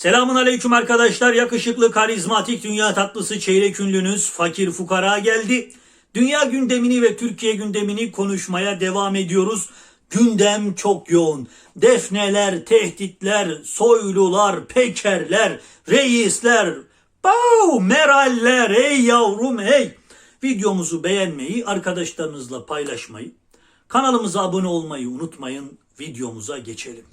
Selamun aleyküm arkadaşlar. Yakışıklı, karizmatik, dünya tatlısı çeyrek ünlünüz fakir fukara geldi. Dünya gündemini ve Türkiye gündemini konuşmaya devam ediyoruz. Gündem çok yoğun. Defneler, tehditler, soylular, pekerler, reisler, Bao, meraller, ey yavrum ey. Videomuzu beğenmeyi, arkadaşlarınızla paylaşmayı, kanalımıza abone olmayı unutmayın. Videomuza geçelim.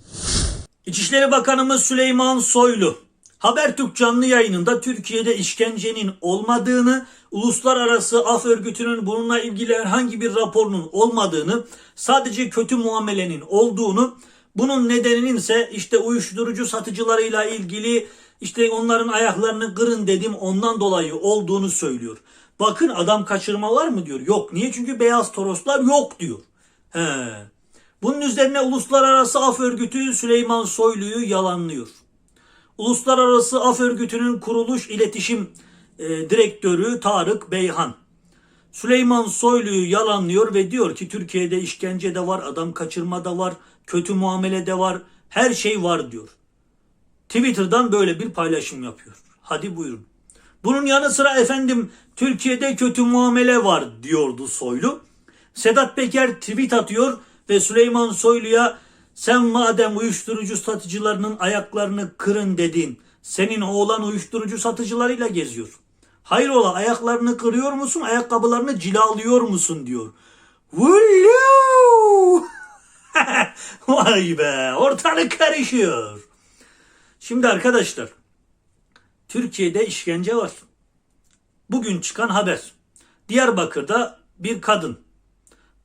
İçişleri Bakanımız Süleyman Soylu, Habertürk canlı yayınında Türkiye'de işkencenin olmadığını, uluslararası af örgütünün bununla ilgili herhangi bir raporunun olmadığını, sadece kötü muamelenin olduğunu, bunun nedeninin ise işte uyuşturucu satıcılarıyla ilgili işte onların ayaklarını kırın dedim ondan dolayı olduğunu söylüyor. Bakın adam kaçırma var mı diyor. Yok. Niye? Çünkü beyaz toroslar yok diyor. He. Bunun üzerine Uluslararası Af Örgütü Süleyman Soylu'yu yalanlıyor. Uluslararası Af Örgütü'nün kuruluş iletişim e, direktörü Tarık Beyhan. Süleyman Soylu'yu yalanlıyor ve diyor ki Türkiye'de işkence de var, adam kaçırma da var, kötü muamele de var, her şey var diyor. Twitter'dan böyle bir paylaşım yapıyor. Hadi buyurun. Bunun yanı sıra efendim Türkiye'de kötü muamele var diyordu Soylu. Sedat Peker tweet atıyor ve Süleyman Soylu'ya sen madem uyuşturucu satıcılarının ayaklarını kırın dedin. Senin oğlan uyuşturucu satıcılarıyla geziyor. Hayrola ayaklarını kırıyor musun? Ayakkabılarını cilalıyor musun diyor. Vullu! Vay be ortalık karışıyor. Şimdi arkadaşlar Türkiye'de işkence var. Bugün çıkan haber. Diyarbakır'da bir kadın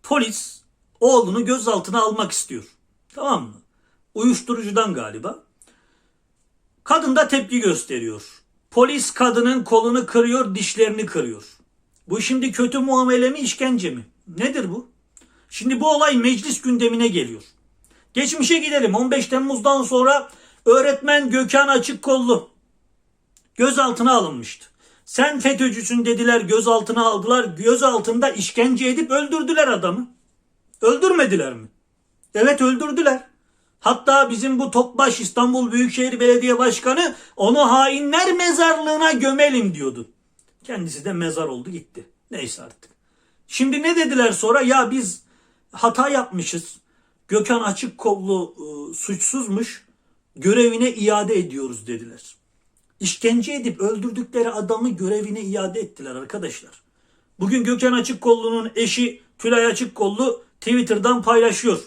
polis oğlunu gözaltına almak istiyor. Tamam mı? Uyuşturucudan galiba. Kadın da tepki gösteriyor. Polis kadının kolunu kırıyor, dişlerini kırıyor. Bu şimdi kötü muamele mi, işkence mi? Nedir bu? Şimdi bu olay meclis gündemine geliyor. Geçmişe gidelim. 15 Temmuz'dan sonra öğretmen Gökhan Açıkkollu gözaltına alınmıştı. Sen FETÖ'cüsün dediler gözaltına aldılar. Gözaltında işkence edip öldürdüler adamı. Öldürmediler mi? Evet öldürdüler. Hatta bizim bu Topbaş İstanbul Büyükşehir Belediye Başkanı onu hainler mezarlığına gömelim diyordu. Kendisi de mezar oldu gitti. Neyse artık. Şimdi ne dediler sonra? Ya biz hata yapmışız. Gökhan Açıkkollu e, suçsuzmuş. Görevine iade ediyoruz dediler. İşkence edip öldürdükleri adamı görevine iade ettiler arkadaşlar. Bugün Gökhan Açıkkollu'nun eşi Tülay Açıkkollu Twitter'dan paylaşıyor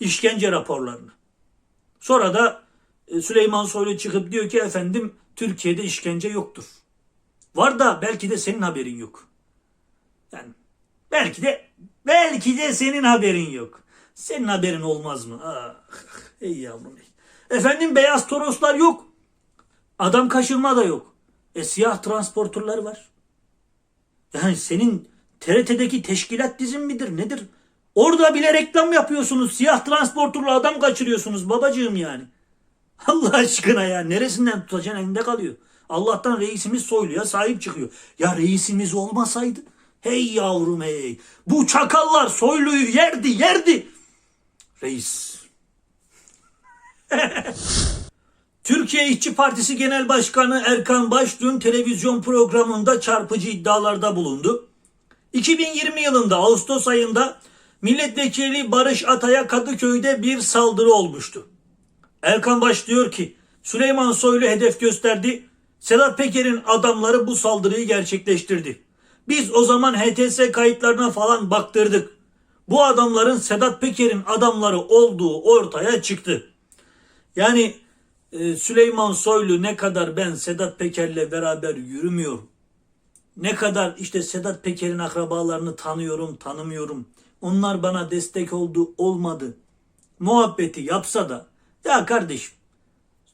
işkence raporlarını. Sonra da e, Süleyman Soylu çıkıp diyor ki efendim Türkiye'de işkence yoktur. Var da belki de senin haberin yok. Yani belki de belki de senin haberin yok. Senin haberin olmaz mı? Ah, ey yavrum. Efendim beyaz toroslar yok. Adam kaçırma da yok. E siyah transportörler var. Yani senin TRT'deki teşkilat dizin midir nedir? Orada bile reklam yapıyorsunuz. Siyah transportörlü adam kaçırıyorsunuz babacığım yani. Allah aşkına ya neresinden tutacaksın elinde kalıyor. Allah'tan reisimiz soyluya sahip çıkıyor. Ya reisimiz olmasaydı hey yavrum hey bu çakallar soyluyu yerdi yerdi. Reis. Türkiye İşçi Partisi Genel Başkanı Erkan Baş dün televizyon programında çarpıcı iddialarda bulundu. 2020 yılında Ağustos ayında milletvekili Barış Atay'a Kadıköy'de bir saldırı olmuştu. Erkan Baş diyor ki Süleyman Soylu hedef gösterdi. Sedat Peker'in adamları bu saldırıyı gerçekleştirdi. Biz o zaman HTS kayıtlarına falan baktırdık. Bu adamların Sedat Peker'in adamları olduğu ortaya çıktı. Yani e, Süleyman Soylu ne kadar ben Sedat Peker'le beraber yürümüyorum. Ne kadar işte Sedat Peker'in akrabalarını tanıyorum, tanımıyorum. Onlar bana destek oldu, olmadı. Muhabbeti yapsa da ya kardeşim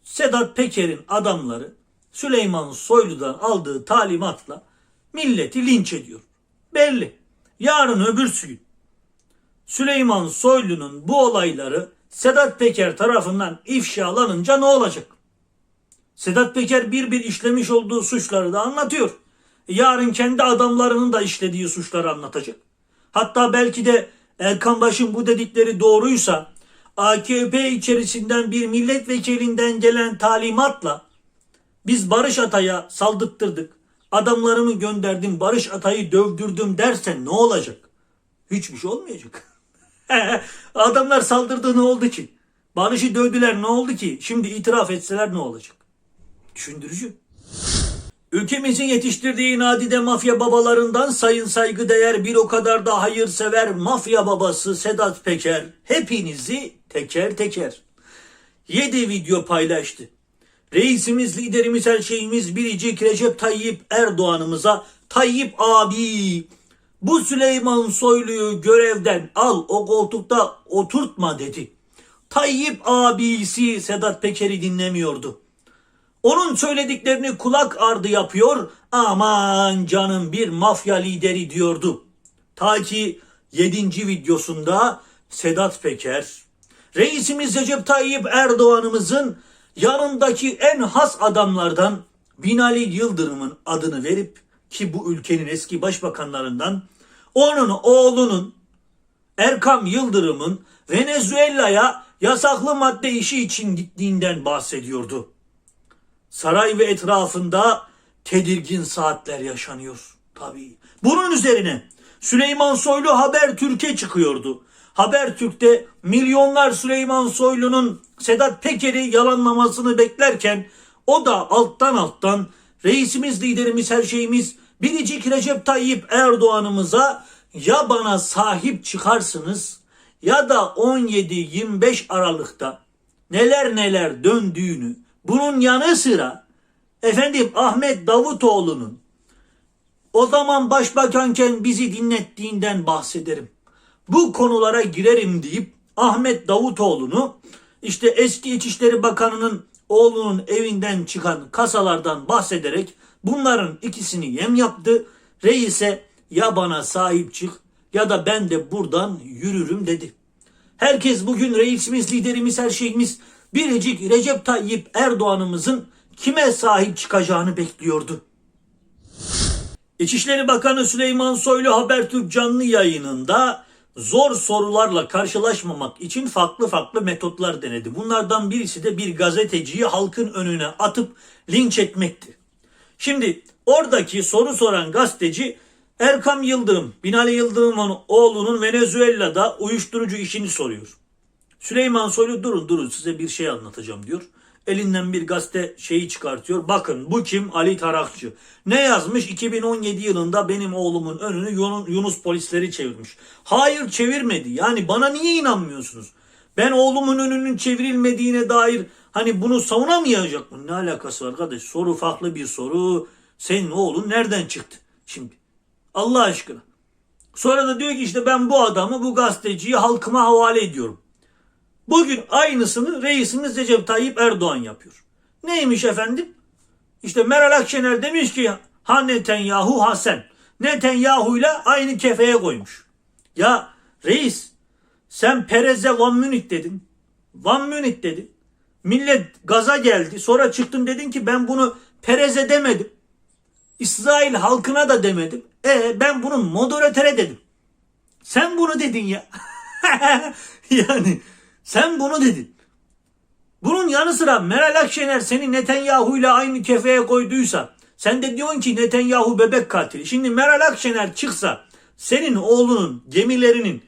Sedat Peker'in adamları Süleyman Soylu'dan aldığı talimatla milleti linç ediyor. Belli. Yarın öbürsü gün Süleyman Soylu'nun bu olayları Sedat Peker tarafından ifşalanınca ne olacak? Sedat Peker bir bir işlemiş olduğu suçları da anlatıyor. Yarın kendi adamlarının da işlediği suçları anlatacak. Hatta belki de Erkan Baş'ın bu dedikleri doğruysa AKP içerisinden bir milletvekilinden gelen talimatla Biz Barış Atay'a saldırttırdık. Adamlarımı gönderdim Barış Atay'ı dövdürdüm dersen ne olacak? Hiçbir şey olmayacak. Adamlar saldırdı ne oldu ki? Barış'ı dövdüler ne oldu ki? Şimdi itiraf etseler ne olacak? Düşündürücü. Ülkemizin yetiştirdiği nadide mafya babalarından sayın saygıdeğer bir o kadar da hayırsever mafya babası Sedat Peker hepinizi teker teker 7 video paylaştı. Reisimiz, liderimiz, her şeyimiz biricik Recep Tayyip Erdoğan'ımıza Tayyip abi bu Süleyman Soylu'yu görevden al o koltukta oturtma dedi. Tayyip abisi Sedat Peker'i dinlemiyordu. Onun söylediklerini kulak ardı yapıyor. Aman canım bir mafya lideri diyordu. Ta ki 7. videosunda Sedat Peker, reisimiz Recep Tayyip Erdoğan'ımızın yanındaki en has adamlardan Binali Yıldırım'ın adını verip ki bu ülkenin eski başbakanlarından onun oğlunun Erkam Yıldırım'ın Venezuela'ya yasaklı madde işi için gittiğinden bahsediyordu. Saray ve etrafında tedirgin saatler yaşanıyor. Tabii. Bunun üzerine Süleyman Soylu Habertürk'e çıkıyordu. Habertürk'te milyonlar Süleyman Soylu'nun Sedat Peker'i yalanlamasını beklerken o da alttan alttan reisimiz, liderimiz, her şeyimiz biricik Recep Tayyip Erdoğan'ımıza ya bana sahip çıkarsınız ya da 17-25 Aralık'ta neler neler döndüğünü bunun yanı sıra efendim Ahmet Davutoğlu'nun o zaman başbakanken bizi dinlettiğinden bahsederim. Bu konulara girerim deyip Ahmet Davutoğlu'nu işte eski İçişleri Bakanı'nın oğlunun evinden çıkan kasalardan bahsederek bunların ikisini yem yaptı. Reise ya bana sahip çık ya da ben de buradan yürürüm dedi. Herkes bugün reisimiz, liderimiz, her şeyimiz biricik Recep Tayyip Erdoğan'ımızın kime sahip çıkacağını bekliyordu. İçişleri Bakanı Süleyman Soylu Habertürk canlı yayınında zor sorularla karşılaşmamak için farklı farklı metotlar denedi. Bunlardan birisi de bir gazeteciyi halkın önüne atıp linç etmekti. Şimdi oradaki soru soran gazeteci Erkam Yıldırım, Binali Yıldırım'ın oğlunun Venezuela'da uyuşturucu işini soruyor. Süleyman Soylu durun durun size bir şey anlatacağım diyor. Elinden bir gazete şeyi çıkartıyor. Bakın bu kim? Ali Tarakçı. Ne yazmış? 2017 yılında benim oğlumun önünü Yun- Yunus polisleri çevirmiş. Hayır çevirmedi. Yani bana niye inanmıyorsunuz? Ben oğlumun önünün çevrilmediğine dair hani bunu savunamayacak mı? Ne alakası var arkadaş? Soru farklı bir soru. Senin oğlun nereden çıktı? Şimdi Allah aşkına. Sonra da diyor ki işte ben bu adamı bu gazeteciyi halkıma havale ediyorum. Bugün aynısını reisimiz Recep Tayyip Erdoğan yapıyor. Neymiş efendim? İşte Meral Akşener demiş ki ha Netanyahu ha sen. Netanyahu ile aynı kefeye koymuş. Ya reis sen Perez'e Van Münih dedin. Van Münih dedin. Millet gaza geldi. Sonra çıktın dedin ki ben bunu Perez'e demedim. İsrail halkına da demedim. E ben bunu moderatöre dedim. Sen bunu dedin ya. yani sen bunu dedin. Bunun yanı sıra Meral Akşener seni Netanyahu ile aynı kefeye koyduysa sen de diyorsun ki Netanyahu bebek katili. Şimdi Meral Akşener çıksa senin oğlunun gemilerinin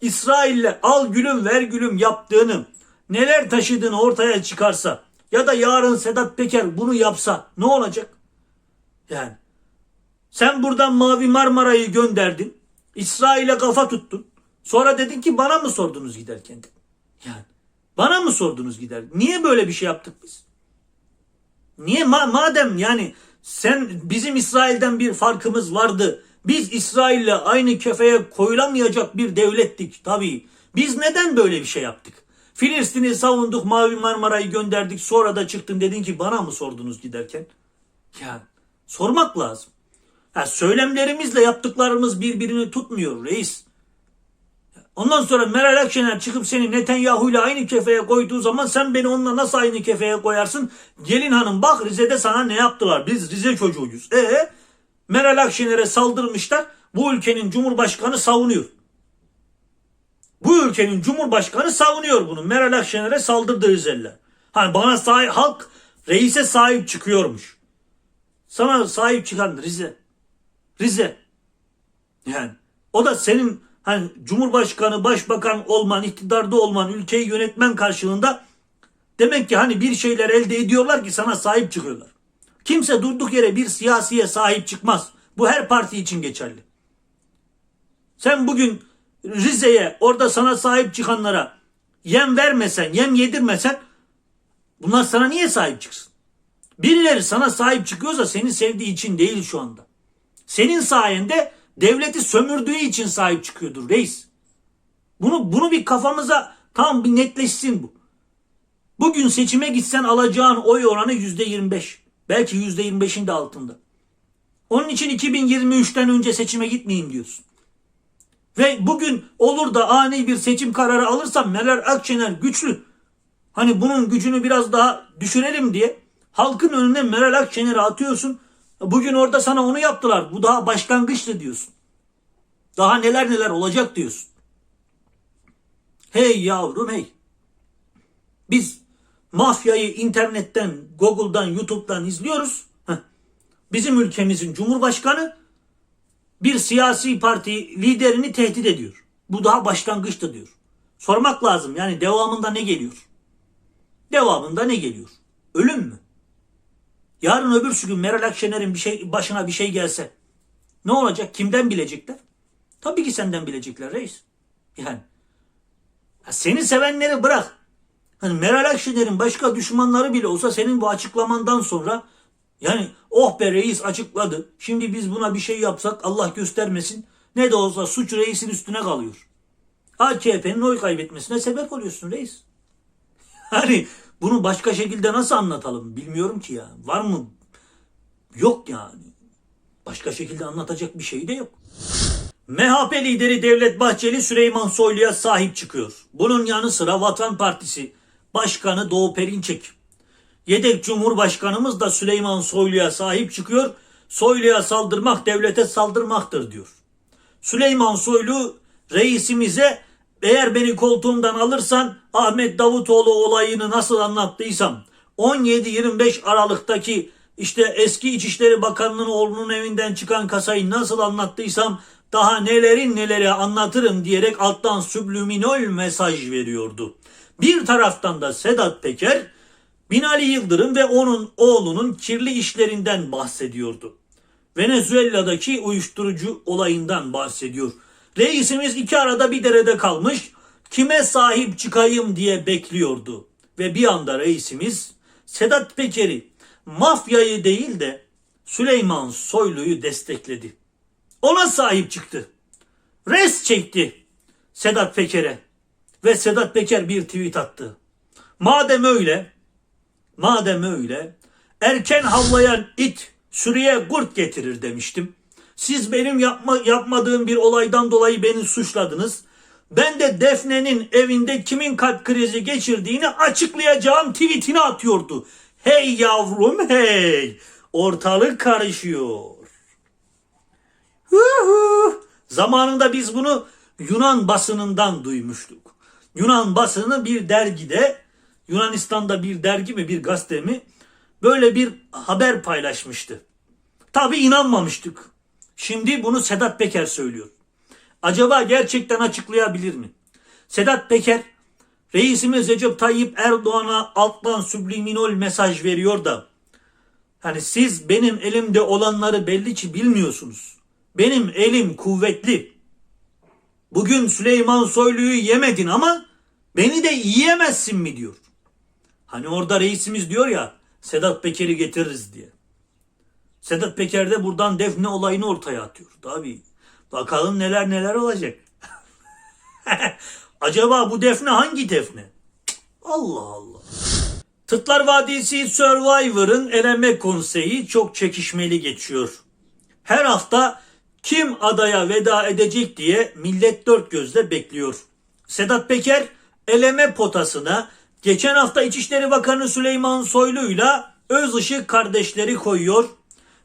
İsrail'le al gülüm ver gülüm yaptığını neler taşıdığını ortaya çıkarsa ya da yarın Sedat Peker bunu yapsa ne olacak? Yani sen buradan Mavi Marmara'yı gönderdin. İsrail'e kafa tuttun. Sonra dedin ki bana mı sordunuz giderken? dedin. Yani bana mı sordunuz gider? Niye böyle bir şey yaptık biz? Niye Ma- madem yani sen bizim İsrail'den bir farkımız vardı. Biz İsrail'le aynı kefeye koyulamayacak bir devlettik tabii. Biz neden böyle bir şey yaptık? Filistin'i savunduk, Mavi Marmara'yı gönderdik. Sonra da çıktın dedin ki bana mı sordunuz giderken? Ya sormak lazım. Ha, söylemlerimizle yaptıklarımız birbirini tutmuyor reis. Ondan sonra Meral Akşener çıkıp seni Netanyahu ile aynı kefeye koyduğu zaman sen beni onunla nasıl aynı kefeye koyarsın? Gelin hanım bak Rize'de sana ne yaptılar? Biz Rize çocuğuyuz. E Meral Akşener'e saldırmışlar. Bu ülkenin cumhurbaşkanı savunuyor. Bu ülkenin cumhurbaşkanı savunuyor bunu. Meral Akşener'e saldırdı Rizeliler. Hani bana sahip halk reise sahip çıkıyormuş. Sana sahip çıkan Rize. Rize. Yani o da senin hani Cumhurbaşkanı, Başbakan olman, iktidarda olman, ülkeyi yönetmen karşılığında demek ki hani bir şeyler elde ediyorlar ki sana sahip çıkıyorlar. Kimse durduk yere bir siyasiye sahip çıkmaz. Bu her parti için geçerli. Sen bugün Rize'ye orada sana sahip çıkanlara yem vermesen, yem yedirmesen bunlar sana niye sahip çıksın? Birileri sana sahip çıkıyorsa seni sevdiği için değil şu anda. Senin sayende devleti sömürdüğü için sahip çıkıyordur reis. Bunu bunu bir kafamıza tam bir netleşsin bu. Bugün seçime gitsen alacağın oy oranı yüzde 25. Belki yüzde 25'in de altında. Onun için 2023'ten önce seçime gitmeyeyim diyorsun. Ve bugün olur da ani bir seçim kararı alırsam Meral Akşener güçlü. Hani bunun gücünü biraz daha düşürelim diye halkın önüne Meral Akşener'i atıyorsun. Bugün orada sana onu yaptılar. Bu daha başlangıçtı diyorsun. Daha neler neler olacak diyorsun. Hey yavrum hey. Biz mafyayı internetten, Google'dan, YouTube'dan izliyoruz. Bizim ülkemizin cumhurbaşkanı bir siyasi parti liderini tehdit ediyor. Bu daha başlangıçtı diyor. Sormak lazım yani devamında ne geliyor? Devamında ne geliyor? Ölüm mü? Yarın öbürsü gün Meral Akşener'in bir şey başına bir şey gelse ne olacak? Kimden bilecekler? Tabii ki senden bilecekler reis. Yani ya seni sevenleri bırak. Hani Meral Akşener'in başka düşmanları bile olsa senin bu açıklamandan sonra yani oh be reis açıkladı. Şimdi biz buna bir şey yapsak Allah göstermesin. Ne de olsa suç reisin üstüne kalıyor. AKP'nin oy kaybetmesine sebep oluyorsun reis. Hani bunu başka şekilde nasıl anlatalım bilmiyorum ki ya. Var mı? Yok yani. Başka şekilde anlatacak bir şey de yok. MHP lideri Devlet Bahçeli Süleyman Soylu'ya sahip çıkıyor. Bunun yanı sıra Vatan Partisi Başkanı Doğu Perinçek. Yedek Cumhurbaşkanımız da Süleyman Soylu'ya sahip çıkıyor. Soylu'ya saldırmak devlete saldırmaktır diyor. Süleyman Soylu reisimize eğer beni koltuğumdan alırsan Ahmet Davutoğlu olayını nasıl anlattıysam 17-25 Aralık'taki işte eski İçişleri Bakanı'nın oğlunun evinden çıkan kasayı nasıl anlattıysam daha nelerin neleri anlatırım diyerek alttan subliminal mesaj veriyordu. Bir taraftan da Sedat Peker Binali Yıldırım ve onun oğlunun kirli işlerinden bahsediyordu. Venezuela'daki uyuşturucu olayından bahsediyor. Reisimiz iki arada bir derede kalmış, kime sahip çıkayım diye bekliyordu. Ve bir anda reisimiz Sedat Peker'i mafyayı değil de Süleyman Soylu'yu destekledi. Ona sahip çıktı. Res çekti Sedat Peker'e. Ve Sedat Peker bir tweet attı. Madem öyle, madem öyle, erken havlayan it sürüye kurt getirir demiştim. Siz benim yapma, yapmadığım bir olaydan dolayı beni suçladınız. Ben de Defne'nin evinde kimin kalp krizi geçirdiğini açıklayacağım tweetini atıyordu. Hey yavrum hey, ortalık karışıyor. Huhu. Zamanında biz bunu Yunan basınından duymuştuk. Yunan basını bir dergide, Yunanistan'da bir dergi mi bir gazete mi böyle bir haber paylaşmıştı. Tabi inanmamıştık. Şimdi bunu Sedat Peker söylüyor. Acaba gerçekten açıklayabilir mi? Sedat Peker, reisimiz Recep Tayyip Erdoğan'a alttan subliminal mesaj veriyor da, hani siz benim elimde olanları belli ki bilmiyorsunuz. Benim elim kuvvetli. Bugün Süleyman Soylu'yu yemedin ama beni de yiyemezsin mi diyor. Hani orada reisimiz diyor ya Sedat Peker'i getiririz diye. Sedat Peker de buradan defne olayını ortaya atıyor. Tabii. Bakalım neler neler olacak. Acaba bu defne hangi defne? Allah Allah. Tıtlar Vadisi Survivor'ın eleme konseyi çok çekişmeli geçiyor. Her hafta kim adaya veda edecek diye millet dört gözle bekliyor. Sedat Peker eleme potasına geçen hafta İçişleri Bakanı Süleyman Soylu'yla Özışık kardeşleri koyuyor.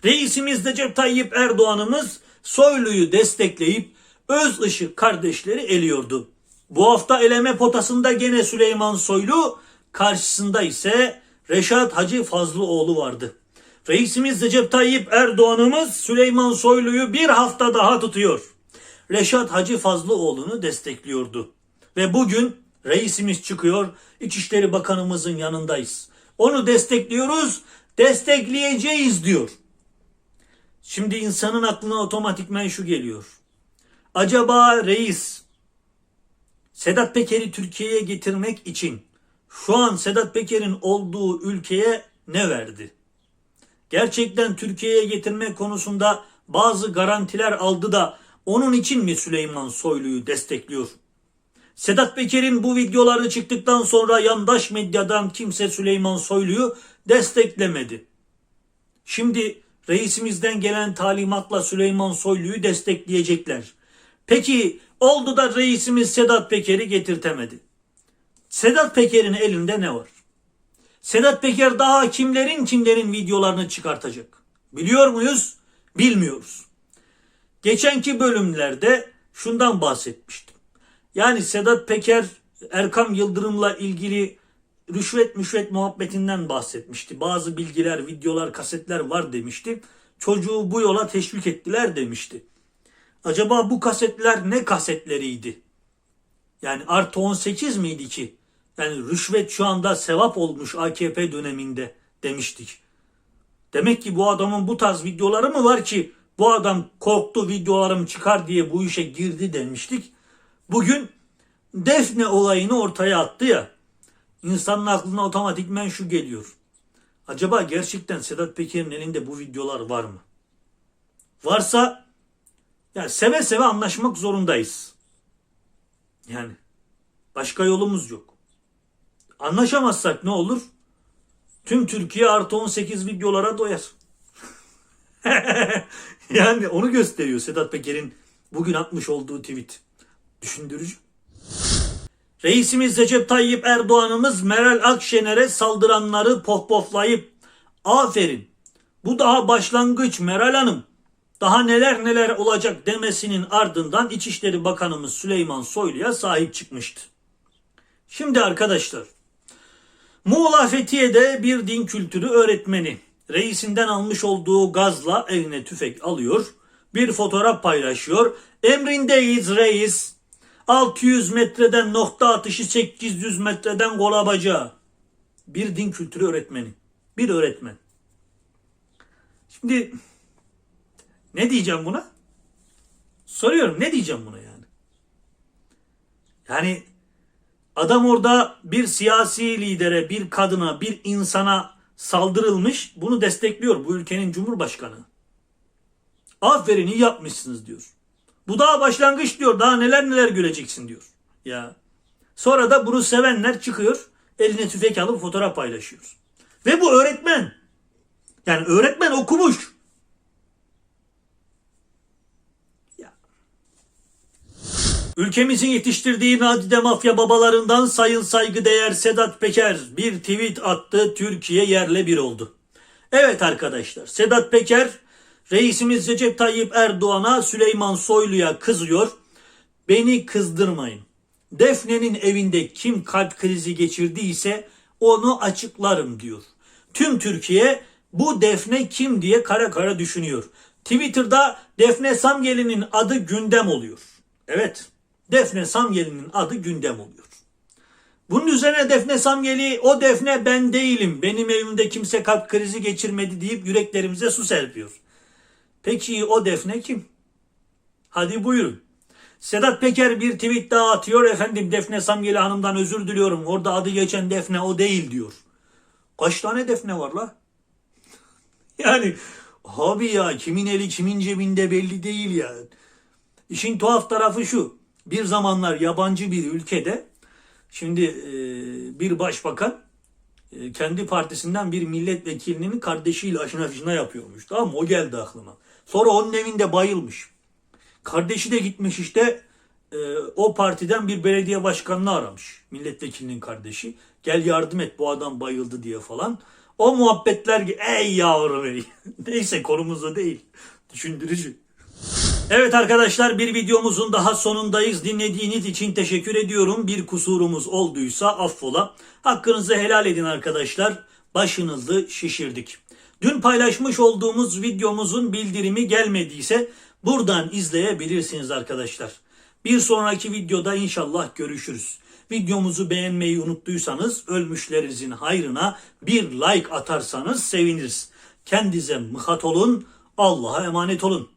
Reisimiz Recep Tayyip Erdoğan'ımız Soylu'yu destekleyip Özışık kardeşleri eliyordu. Bu hafta eleme potasında gene Süleyman Soylu, karşısında ise Reşat Hacı Fazlıoğlu vardı. Reisimiz Recep Tayyip Erdoğan'ımız Süleyman Soylu'yu bir hafta daha tutuyor. Reşat Hacı Fazlıoğlu'nu destekliyordu. Ve bugün reisimiz çıkıyor, İçişleri Bakanımızın yanındayız. Onu destekliyoruz, destekleyeceğiz diyor. Şimdi insanın aklına otomatikmen şu geliyor. Acaba reis Sedat Peker'i Türkiye'ye getirmek için şu an Sedat Peker'in olduğu ülkeye ne verdi? Gerçekten Türkiye'ye getirme konusunda bazı garantiler aldı da onun için mi Süleyman Soylu'yu destekliyor? Sedat Peker'in bu videoları çıktıktan sonra yandaş medyadan kimse Süleyman Soylu'yu desteklemedi. Şimdi reisimizden gelen talimatla Süleyman Soylu'yu destekleyecekler. Peki oldu da reisimiz Sedat Peker'i getirtemedi. Sedat Peker'in elinde ne var? Sedat Peker daha kimlerin kimlerin videolarını çıkartacak? Biliyor muyuz? Bilmiyoruz. Geçenki bölümlerde şundan bahsetmiştim. Yani Sedat Peker Erkam Yıldırım'la ilgili rüşvet müşvet muhabbetinden bahsetmişti. Bazı bilgiler, videolar, kasetler var demişti. Çocuğu bu yola teşvik ettiler demişti. Acaba bu kasetler ne kasetleriydi? Yani artı 18 miydi ki? Yani rüşvet şu anda sevap olmuş AKP döneminde demiştik. Demek ki bu adamın bu tarz videoları mı var ki bu adam korktu videolarım çıkar diye bu işe girdi demiştik. Bugün Defne olayını ortaya attı ya. İnsanın aklına otomatikmen şu geliyor. Acaba gerçekten Sedat Peker'in elinde bu videolar var mı? Varsa yani seve seve anlaşmak zorundayız. Yani başka yolumuz yok. Anlaşamazsak ne olur? Tüm Türkiye artı 18 videolara doyar. yani onu gösteriyor Sedat Peker'in bugün atmış olduğu tweet. Düşündürücü. Reisimiz Recep Tayyip Erdoğan'ımız Meral Akşener'e saldıranları pohpohlayıp aferin bu daha başlangıç Meral Hanım daha neler neler olacak demesinin ardından İçişleri Bakanımız Süleyman Soylu'ya sahip çıkmıştı. Şimdi arkadaşlar Muğla Fethiye'de bir din kültürü öğretmeni reisinden almış olduğu gazla eline tüfek alıyor. Bir fotoğraf paylaşıyor. Emrindeyiz reis. 600 metreden nokta atışı 800 metreden gol abacağı. Bir din kültürü öğretmeni. Bir öğretmen. Şimdi ne diyeceğim buna? Soruyorum ne diyeceğim buna yani? Yani adam orada bir siyasi lidere, bir kadına, bir insana saldırılmış. Bunu destekliyor bu ülkenin cumhurbaşkanı. Aferin iyi yapmışsınız diyor. Bu daha başlangıç diyor. Daha neler neler göreceksin diyor. Ya. Sonra da bunu sevenler çıkıyor. Eline tüfek alıp fotoğraf paylaşıyor. Ve bu öğretmen. Yani öğretmen okumuş. Ya. Ülkemizin yetiştirdiği nadide mafya babalarından sayın saygıdeğer Sedat Peker bir tweet attı. Türkiye yerle bir oldu. Evet arkadaşlar Sedat Peker Reisimiz Recep Tayyip Erdoğan'a Süleyman Soylu'ya kızıyor. Beni kızdırmayın. Defne'nin evinde kim kalp krizi geçirdiyse onu açıklarım diyor. Tüm Türkiye bu Defne kim diye kara kara düşünüyor. Twitter'da Defne Samyeli'nin adı gündem oluyor. Evet, Defne Samyeli'nin adı gündem oluyor. Bunun üzerine Defne Samyeli o Defne ben değilim. Benim evimde kimse kalp krizi geçirmedi deyip yüreklerimize su serpiyor. Peki o Defne kim? Hadi buyurun. Sedat Peker bir tweet daha atıyor. Efendim Defne Samyeli Hanım'dan özür diliyorum. Orada adı geçen Defne o değil diyor. Kaç tane Defne var la? yani abi ya kimin eli kimin cebinde belli değil ya. İşin tuhaf tarafı şu. Bir zamanlar yabancı bir ülkede şimdi e, bir başbakan e, kendi partisinden bir milletvekilinin kardeşiyle aşına fişine yapıyormuş. Tamam? O geldi aklıma. Sonra onun evinde bayılmış. Kardeşi de gitmiş işte e, o partiden bir belediye başkanını aramış. Milletvekilinin kardeşi. Gel yardım et bu adam bayıldı diye falan. O muhabbetler ey yavrum ey. Neyse konumuzda değil. Düşündürücü. Evet arkadaşlar bir videomuzun daha sonundayız. Dinlediğiniz için teşekkür ediyorum. Bir kusurumuz olduysa affola. Hakkınızı helal edin arkadaşlar. başınızı şişirdik. Dün paylaşmış olduğumuz videomuzun bildirimi gelmediyse buradan izleyebilirsiniz arkadaşlar. Bir sonraki videoda inşallah görüşürüz. Videomuzu beğenmeyi unuttuysanız ölmüşlerinizin hayrına bir like atarsanız seviniriz. Kendinize mıhat olun, Allah'a emanet olun.